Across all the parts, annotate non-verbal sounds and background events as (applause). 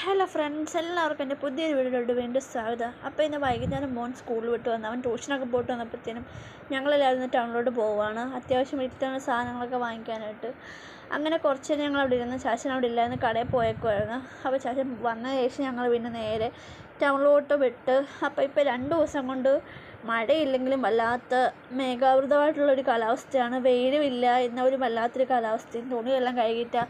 Hello friends എല്ലാവർക്കും എന്റെ പുതിയൊരു വീഡിയോയിലോട്ട് വീണ്ടും സ്വാഗതം. അപ്പോൾ ഇന്ന് വൈകുന്നേരം മോൻ സ്കൂളിൽ വിട്ട് വന്ന് അവൻ ട്യൂഷനൊക്കെ പോയിട്ട് വന്നപ്പോഴത്തേനും ഞങ്ങളെല്ലാവരും ടൗണിലോട്ട് പോവുകയാണ്. അത്യാവശ്യം വീട്ടിൽ സാധനങ്ങളൊക്കെ വാങ്ങിക്കാനായിട്ട്. അങ്ങനെ കുറച്ച് നേരം ഞങ്ങൾ അവിടെ ഇരുന്ന് ചാച്ചൻ അവിടെ ഇല്ലായിരുന്നു കടയിൽ പോയേക്കുമായിരുന്നു അപ്പോൾ ചാച്ചൻ വന്ന ശേഷം ഞങ്ങൾ പിന്നെ നേരെ ടൗണിലോട്ട് വിട്ട്. അപ്പോൾ ഇപ്പോൾ രണ്ട് ദിവസം കൊണ്ട് മഴയില്ലെങ്കിലും വല്ലാത്ത മേഘാവൃതമായിട്ടുള്ളൊരു കാലാവസ്ഥയാണ്. വെയിലുമില്ല എന്ന ഒരു വല്ലാത്തൊരു കാലാവസ്ഥയും തുണിയെല്ലാം കഴുകിയിട്ട്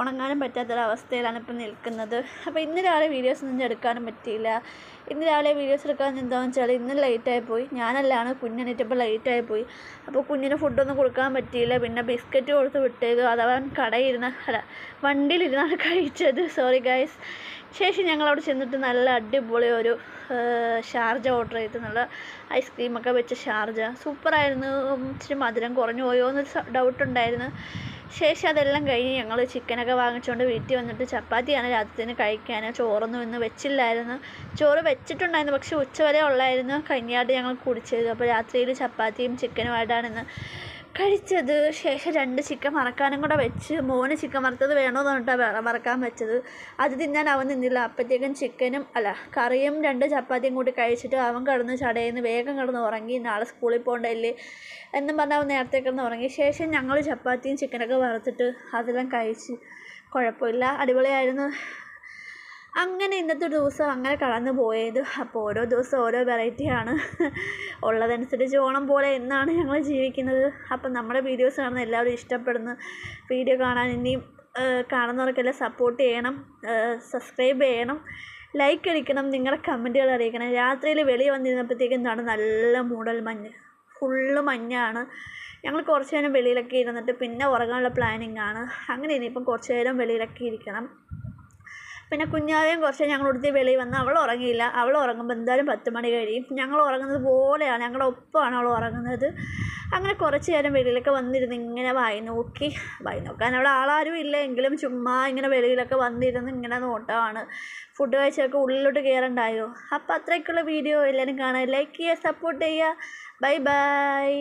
ഉണങ്ങാനും പറ്റാത്തൊരവസ്ഥയിലാണ് ഇപ്പം നിൽക്കുന്നത്. അപ്പോൾ ഇന്ന് രാവിലെ വീഡിയോസ് ഒന്നും എടുക്കാനും പറ്റിയില്ല. ഇന്ന് രാവിലെ വീഡിയോസ് എടുക്കാൻ എന്താണെന്ന് വെച്ചാൽ ഇന്ന് ലേറ്റായി പോയി ഞാനല്ലാണ് കുഞ്ഞെണീറ്റപ്പോൾ ലേറ്റായി പോയി അപ്പോൾ കുഞ്ഞിന് ഫുഡൊന്നും കൊടുക്കാൻ പറ്റിയില്ല. പിന്നെ ബിസ്ക്കറ്റ് കൊടുത്ത് വിട്ടേക്ക്. അഥവാ കടയിരുന്ന അല്ല വണ്ടിയിലിരുന്നാണ് കഴിച്ചത്. Sorry guys. ശേഷം ഞങ്ങൾ അവിടെ ചെന്നിട്ട് നല്ല അടിപൊളി ഒരു ഷാർജ ഓർഡർ ചെയ്ത് നല്ല ഐസ്ക്രീമൊക്കെ വെച്ച ഷാർജ. സൂപ്പറായിരുന്നു. ഇച്ചിരി മധുരം കുറഞ്ഞു പോയോ എന്നൊരു ഡൗട്ട് ഉണ്ടായിരുന്നു. ശേഷം അതെല്ലാം കഴിഞ്ഞ് ഞങ്ങൾ ചിക്കനൊക്കെ വാങ്ങിച്ചുകൊണ്ട് വീട്ടിൽ വന്നിട്ട് ചപ്പാത്തിയാണ് രാത്രിത്തിന് കഴിക്കാൻ ചോറൊന്നും ഇന്ന് വെച്ചില്ലായിരുന്നു. ചോറ് വെച്ചിട്ടുണ്ടായിരുന്നു പക്ഷേ ഉച്ചവരെ ഉള്ളായിരുന്നു. കഴിഞ്ഞാട്ട് ഞങ്ങൾ കുടിച്ചത്. അപ്പോൾ രാത്രിയിൽ ചപ്പാത്തിയും ചിക്കനുമായിട്ടാണ് ഇന്ന് കഴിച്ചത് ശേഷം രണ്ട് ചിക്കൻ മറക്കാനും കൂടെ വെച്ച് മോന് ചിക്കൻ വറുത്തത് വേണമെന്ന് പറഞ്ഞിട്ടാണ് മറക്കാൻ വെച്ചത്. അത് തിന്നാൻ അവൻ നിന്നില്ല. അപ്പോഴത്തേക്കും ചിക്കനും അല്ല കറിയും രണ്ട് ചപ്പാത്തിയും കൂടി കഴിച്ചിട്ട് അവൻ കിടന്ന് ചടയുന്ന വേഗം കിടന്ന് ഉറങ്ങി. നാളെ സ്കൂളിൽ പോകണ്ടല്ലേ എന്നും പറഞ്ഞ് അവൻ നേരത്തെ കിടന്ന് ഉറങ്ങി. ശേഷം ഞങ്ങൾ ചപ്പാത്തിയും ചിക്കനൊക്കെ വറുത്തിട്ട് അതെല്ലാം കഴിച്ച് കുഴപ്പമില്ല. അടിപൊളിയായിരുന്നു. അങ്ങനെ ഇന്നത്തെ ദിവസം അങ്ങനെ കടന്നു പോയത്. അപ്പോൾ ഓരോ ദിവസം ഓരോ വെറൈറ്റിയാണ് (laughs) ഉള്ളതനുസരിച്ച് ഓണം പോലെ എന്നാണ് ഞങ്ങൾ ജീവിക്കുന്നത്. അപ്പം നമ്മുടെ വീഡിയോസ് കാണുന്ന എല്ലാവരും ഇഷ്ടപ്പെടുന്നു. വീഡിയോ കാണാൻ ഇനിയും കാണുന്നവർക്കെല്ലാം സപ്പോർട്ട് ചെയ്യണം. സബ്സ്ക്രൈബ് ചെയ്യണം. ലൈക്ക് അടിക്കണം. നിങ്ങളുടെ കമന്റുകൾ അറിയിക്കണം. രാത്രിയിൽ വെളി വന്നിരുന്നപ്പോഴത്തേക്കും എന്താണ്? നല്ല മൂടൽ മഞ്ഞ്. ഫുള്ള് മഞ്ഞാണ്. ഞങ്ങൾ കുറച്ച് നേരം വെളിയിലൊക്കെ ഇരുന്നിട്ട് പിന്നെ ഉറങ്ങാനുള്ള പ്ലാനിങ് ആണ്. അങ്ങനെ ഇനിയിപ്പം കുറച്ച് നേരം വെളിയിലൊക്കെ ഇരിക്കണം. പിന്നെ കുഞ്ഞാവേയും കുറച്ച് ഞങ്ങളുടെ അടുത്ത് വെളി വന്ന് അവൾ ഉറങ്ങിയില്ല. അവൾ ഉറങ്ങുമ്പോൾ എന്തായാലും പത്ത് മണി കഴിയും. ഞങ്ങൾ ഉറങ്ങുന്നത് പോലെയാണ്. ഞങ്ങളുടെ ഒപ്പമാണ് അവൾ ഉറങ്ങുന്നത്. അങ്ങനെ കുറച്ച് നേരം വെളിയിലൊക്കെ വന്നിരുന്ന് ഇങ്ങനെ വായി നോക്കി. വായി നോക്കാൻ അവിടെ ആളാരും ഇല്ല. എങ്കിലും ചുമ്മാ ഇങ്ങനെ വെളിയിലൊക്കെ വന്നിരുന്ന് ഇങ്ങനെ നോട്ടമാണ് ഫുഡ് കഴിച്ചൊക്കെ ഉള്ളിലോട്ട് കയറണ്ടായോ? അപ്പോൾ അത്രയ്ക്കുള്ള വീഡിയോ എല്ലാവരും കാണാൻ ലൈക്ക് ചെയ്യുക സപ്പോർട്ട് ചെയ്യുക. Bye bye